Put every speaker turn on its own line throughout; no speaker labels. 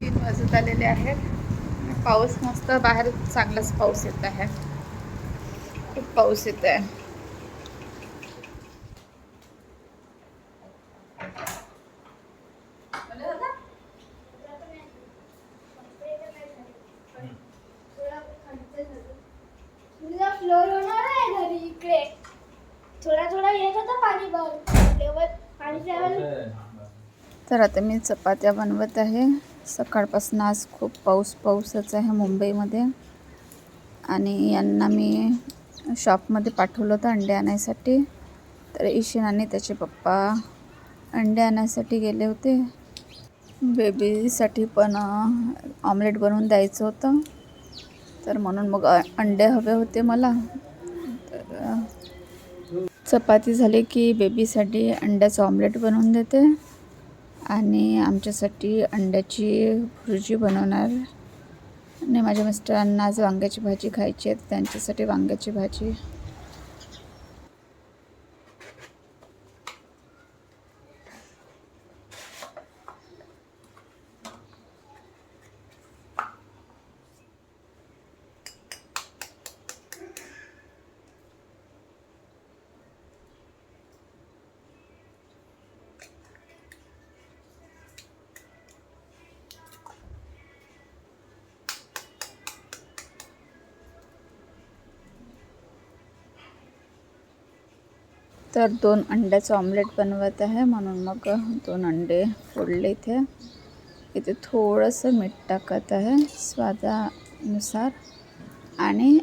तीन वाजत आलेले आहेत. पाऊस मस्त बाहेर चांगलाच पाऊस येत आहे. खूप पाऊस येत आहे.
थोडा थोडा येत होता पाणी भर. लेवल पाणी लेवल
तर आता मी चपात्या बनवत आहे. सकाळपासून आज खूप पाऊस पाऊसच आहे मुंबईमध्ये. आणि यांना मी शॉपमध्ये पाठवलं होतं अंडे आणायसाठी. तर ईशिन आणि त्याचे पप्पा अंडे आणायसाठी गेले होते. बेबीसाठी पण ऑमलेट बनवून द्यायचं होतं. तर म्हणून मग अंडे हवे होते मला. तर चपाती झाली की बेबीसाठी अंड्याचं ऑमलेट बनवून देते. आणि आमच्यासाठी अंड्याची भुर्जी बनवणार. आणि माझ्या मिस्टरांना आज वांग्याची भाजी खायची आहे त्यांच्यासाठी वांग्याची भाजी. तर दोन अंड्याचं ऑमलेट बनवत आहे. म्हणून मग दोन अंडे फोडले इथे. इथे थोडंसं मीठ टाकत आहे स्वादानुसार. आणि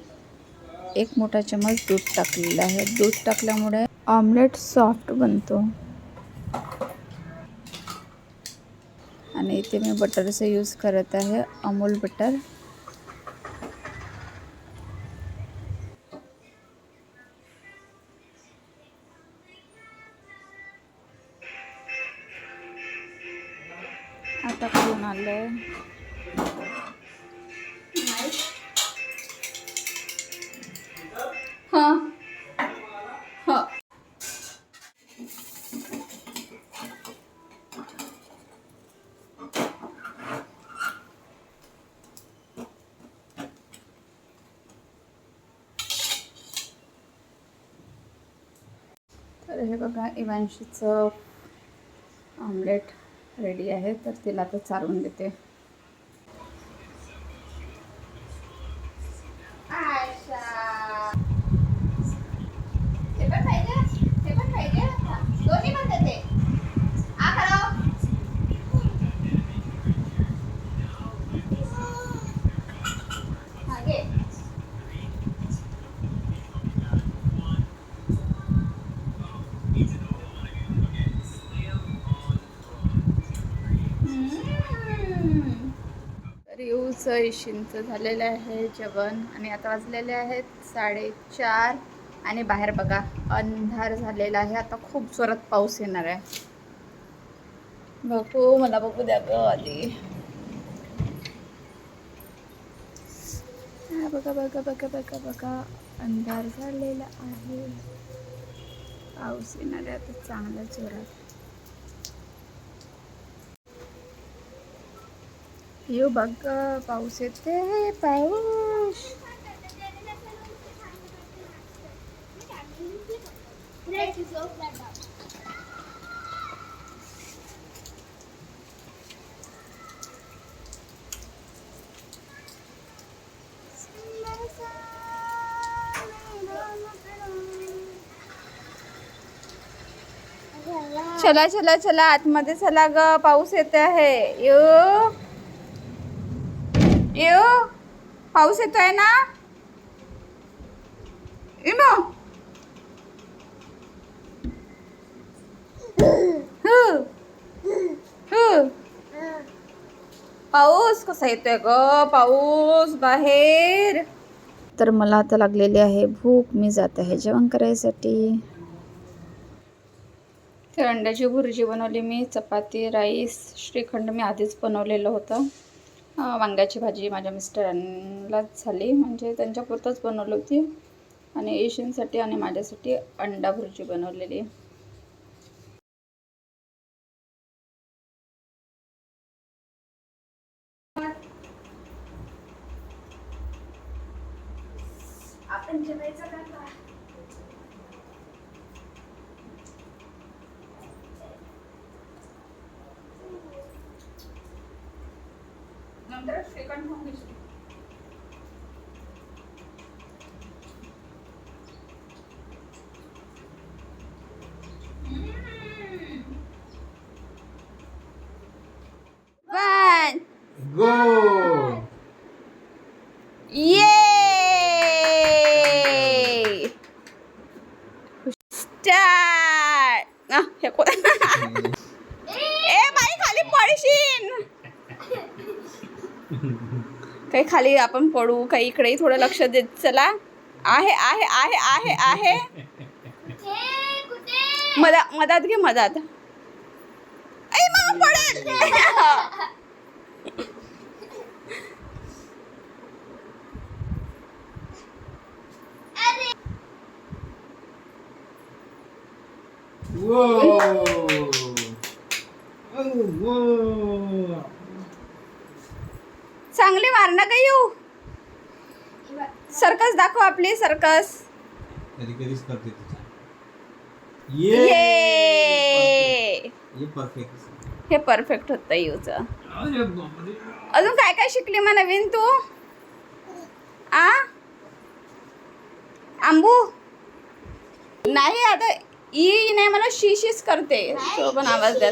एक मोठा चमच दूध टाकलेलं आहे. दूध टाकल्यामुळे ऑमलेट सॉफ्ट बनतो. आणि इथे मी बटरचं यूज करत आहे. अमूल बटर आता करून आलंय. हां. हां. तर हे बघा इवांशीचं ऑमलेट रेडी आहे तर तिला आता चालवून देते. आमचं येऊच इशिंचं झालेलं आहे जेवण. आणि आता वाजलेले आहेत साडेचार आणि बाहेर बघा अंधार झालेला आहे. आता खूप जोरात पाऊस येणार आहे. बघू मला बघू द्या ग आधी. बघा बघा बघा बघा बघा. अंधार झालेला आहे. पाऊस येणार आहे. आता चांगला जोरात. यो बघ पाऊस येते पाऊस. चला चला चला आतमध्ये चला ग पाऊस येते आहे. यो. यो पाऊस येतोय ना? हु. हु. पाऊस कसा येतोय ग? पाऊस बाहेर. तर मला आता लागलेली आहे भूक. मी जात आहे जेवण करायसाठी. तर अंड्याची भुर्जी बनवली मी. चपाती राईस श्रीखंड मी आधीच बनवलेलं होतं. वांग्याची भाजी माझ्या मिस्टरांनाच झाली. म्हणजे त्यांच्यापुरतंच बनवली होती. आणि एशियनसाठी आणि माझ्यासाठी अंडा भुर्जी बनवलेली.
आपण जेवायचं का
नंतर श्रीखंड खाऊन घेशील.
Go!
Yay! Start. Ah, हे कोण? ए बाई खाली पडशीन काही खाली आपण पडू काही इकडेही थोडं लक्ष देत चला. आहे आहे आहे आहे आहे. मदा मधात घे मधात ऐ मग पडेल
अरे.
Whoa! Oh, whoa!
मार ना काही येऊ. सर्कस दाखव आपली सर्कस.
कधी कधीच करते
ये.
ये. परफेक्ट
हे परफेक्ट होतं
बापरे
अजून काय काय शिकली मग नवीन तू? आ? आंबू? नाही आता ई नाही मला शीशीच करते. तो पण आवाज द्या.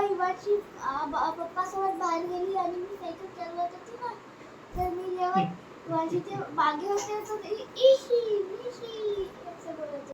हिवाची पप्पा सोबत बाहेर गेली आणि मी सायकल चालवत होती ना तर मी जेव्हा माझी ते मागे होते तर इशी इशी असं बोलत.